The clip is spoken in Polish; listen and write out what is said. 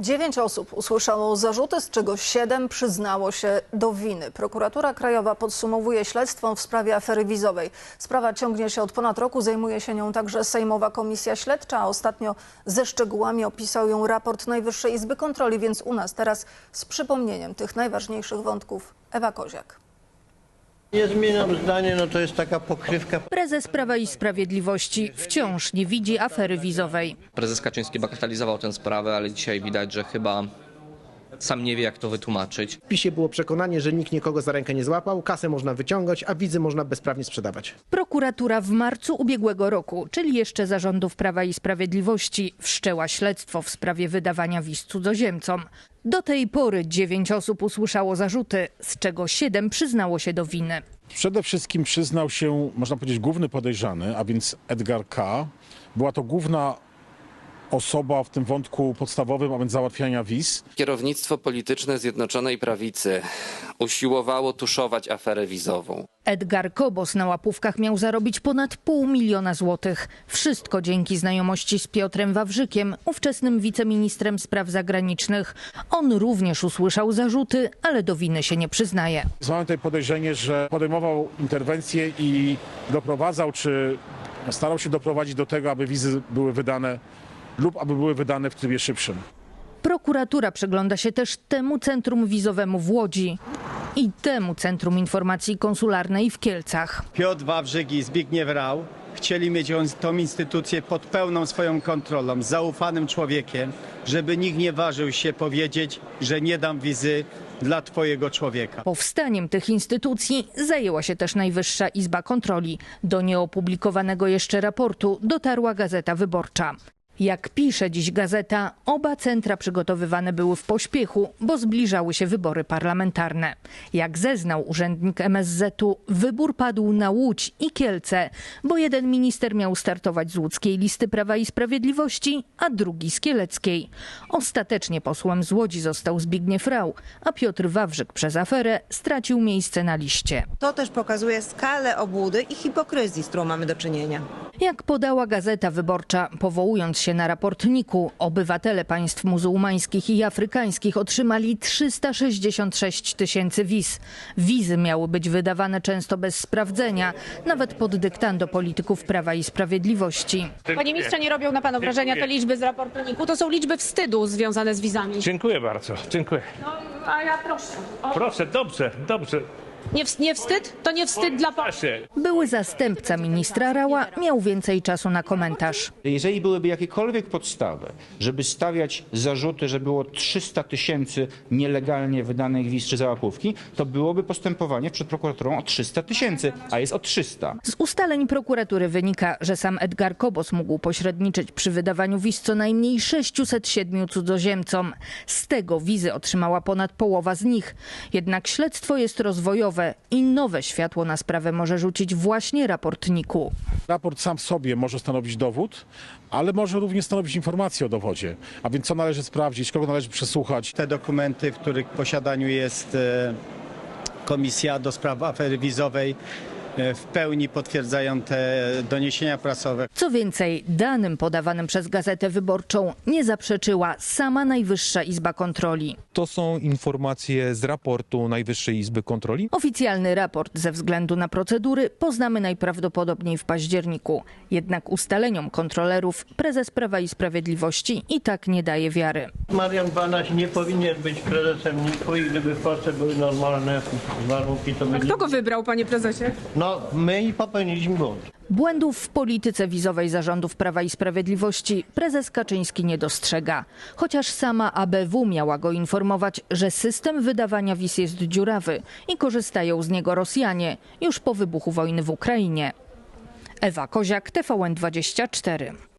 Dziewięć osób usłyszało zarzuty, z czego siedem przyznało się do winy. Prokuratura Krajowa podsumowuje śledztwo w sprawie afery wizowej. Sprawa ciągnie się od ponad roku, zajmuje się nią także Sejmowa Komisja Śledcza, a ostatnio ze szczegółami opisał ją raport Najwyższej Izby Kontroli, więc u nas teraz z przypomnieniem tych najważniejszych wątków Ewa Koziak. Nie zmieniam zdanie, no to jest taka pokrywka. Prezes Prawa i Sprawiedliwości wciąż nie widzi afery wizowej. Prezes Kaczyński bagatelizował tę sprawę, ale dzisiaj widać, że chyba sam nie wie, jak to wytłumaczyć. W PiSie było przekonanie, że nikt nikogo za rękę nie złapał, kasę można wyciągać, a wizy można bezprawnie sprzedawać. Prokuratura w marcu ubiegłego roku, czyli jeszcze zarządów Prawa i Sprawiedliwości, wszczęła śledztwo w sprawie wydawania wiz cudzoziemcom. Do tej pory dziewięć osób usłyszało zarzuty, z czego siedem przyznało się do winy. Przede wszystkim przyznał się, można powiedzieć, główny podejrzany, a więc Edgar K. Była to główna osoba w tym wątku podstawowym, a więc załatwiania wiz. Kierownictwo polityczne Zjednoczonej Prawicy usiłowało tuszować aferę wizową. Edgar Kobos na łapówkach miał zarobić ponad pół miliona złotych. Wszystko dzięki znajomości z Piotrem Wawrzykiem, ówczesnym wiceministrem spraw zagranicznych. On również usłyszał zarzuty, ale do winy się nie przyznaje. Mamy tutaj podejrzenie, że podejmował interwencje i doprowadzał, czy starał się doprowadzić do tego, aby wizy były wydane lub aby były wydane w trybie szybszym. Prokuratura przygląda się też temu centrum wizowemu w Łodzi i temu Centrum Informacji Konsularnej w Kielcach. Piotr Wawrzyk i Zbigniew Rau chcieli mieć on- tą instytucję pod pełną swoją kontrolą, zaufanym człowiekiem, żeby nikt nie ważył się powiedzieć, że nie dam wizy dla twojego człowieka. Powstaniem tych instytucji zajęła się też Najwyższa Izba Kontroli. Do nieopublikowanego jeszcze raportu dotarła Gazeta Wyborcza. Jak pisze dziś gazeta, oba centra przygotowywane były w pośpiechu, bo zbliżały się wybory parlamentarne. Jak zeznał urzędnik MSZ-u, wybór padł na Łódź i Kielce, bo jeden minister miał startować z łódzkiej listy Prawa i Sprawiedliwości, a drugi z kieleckiej. Ostatecznie posłem z Łodzi został Zbigniew Rau, a Piotr Wawrzyk przez aferę stracił miejsce na liście. To też pokazuje skalę obłudy i hipokryzji, z którą mamy do czynienia. Jak podała Gazeta Wyborcza, powołując się na raport NIK-u, obywatele państw muzułmańskich i afrykańskich otrzymali 366 tysięcy wiz. Wizy miały być wydawane często bez sprawdzenia, nawet pod dyktando polityków Prawa i Sprawiedliwości. Panie ministrze, nie robią na pana wrażenia te liczby z raportu NIK-u. To są liczby wstydu związane z wizami. Dziękuję bardzo, dziękuję. No, a ja proszę. O, Proszę, dobrze, dobrze. Nie, ws- nie wstyd? To nie wstyd dla pana. Były zastępca ministra Rała miał więcej czasu na komentarz. Jeżeli byłyby jakiekolwiek podstawy, żeby stawiać zarzuty, że było 300 tysięcy nielegalnie wydanych wiz czy załapówki, to byłoby postępowanie przed prokuraturą o 300 tysięcy, a jest o 300. Z ustaleń prokuratury wynika, że sam Edgar Kobos mógł pośredniczyć przy wydawaniu wiz co najmniej 607 cudzoziemcom. Z tego wizy otrzymała ponad połowa z nich. Jednak śledztwo jest rozwojowe i nowe światło na sprawę może rzucić właśnie raport NIK-u. Raport sam w sobie może stanowić dowód, ale może również stanowić informację o dowodzie. A więc co należy sprawdzić, kogo należy przesłuchać. Te dokumenty, w których posiadaniu jest e, Komisja do spraw afery wizowej, w pełni potwierdzają te doniesienia prasowe. Co więcej, danym podawanym przez Gazetę Wyborczą nie zaprzeczyła sama Najwyższa Izba Kontroli. To są informacje z raportu Najwyższej Izby Kontroli. Oficjalny raport ze względu na procedury poznamy najprawdopodobniej w październiku. Jednak ustaleniom kontrolerów prezes Prawa i Sprawiedliwości i tak nie daje wiary. Marian Banaś nie powinien być prezesem NIK-u i gdyby w Polsce były normalne warunki, to by nie... Kto go wybrał, panie prezesie? No, my popełniliśmy błąd. Błędów w polityce wizowej zarządów Prawa i Sprawiedliwości prezes Kaczyński nie dostrzega. Chociaż sama ABW miała go informować, że system wydawania wiz jest dziurawy i korzystają z niego Rosjanie już po wybuchu wojny w Ukrainie. Ewa Koziak, TVN24.